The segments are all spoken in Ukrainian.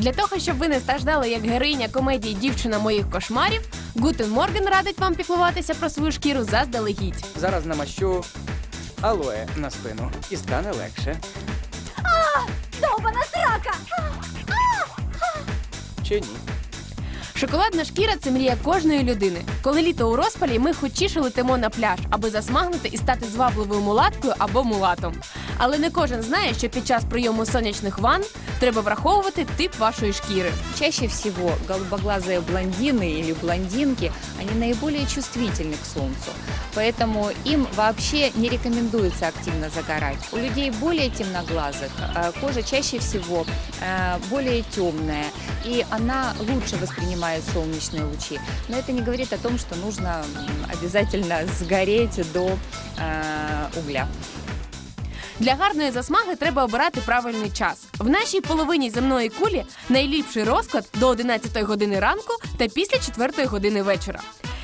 Для того, щоб ви не страждали як героїня комедії Дівчина моїх кошмарів, Гутен Морген радить вам піклуватися про свою шкіру заздалегідь. Зараз намащу алоє на спину і стане легше. А! Довбана срака! Чи ні? Шоколадна шкіра це мрія кожної людини. Коли літо у розпалі, ми хочіше летимо на пляж, аби засмагнути і стати звабливою мулаткою або мулатом. Але не кожен знає, що під час прийому сонячних ванн треба враховувати тип вашої шкіри. Чаще всего голубоглазые блондины или блондинки, они наиболее чувствительны к солнцу. Поэтому им вообще не рекомендуется активно загорать. У людей более темноглазых э, кожа чаще всего э, более темная, и она лучше воспринимает солнечные лучи. Но это не говорит о том, что нужно м, обязательно сгореть до э, угля. Для гарної засмаги треба обирати правильний час. В нашій половині земної кулі найліпший розклад до 11 години ранку та після 4 години вечора.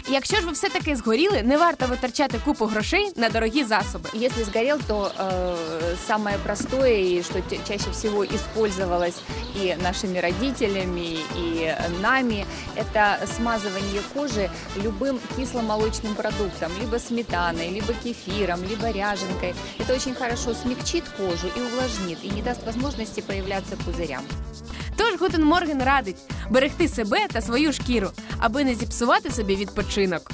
Якщо ж ви все таки згоріли, не варто витрачати купу грошей на дорогі засоби. Если сгорел, то э, самое простое и что те- чаще всего использовалось и нашими родителями, и нами, это смазывание кожи любым кисломолочным продуктом, либо сметаной, либо кефиром, либо ряженкой. Это очень хорошо смягчит кожу и увлажнит, и не даст возможности появляться пузырям. Тож Гутен Морген радить берегти себе та свою шкіру, аби не зіпсувати собі відпочинок.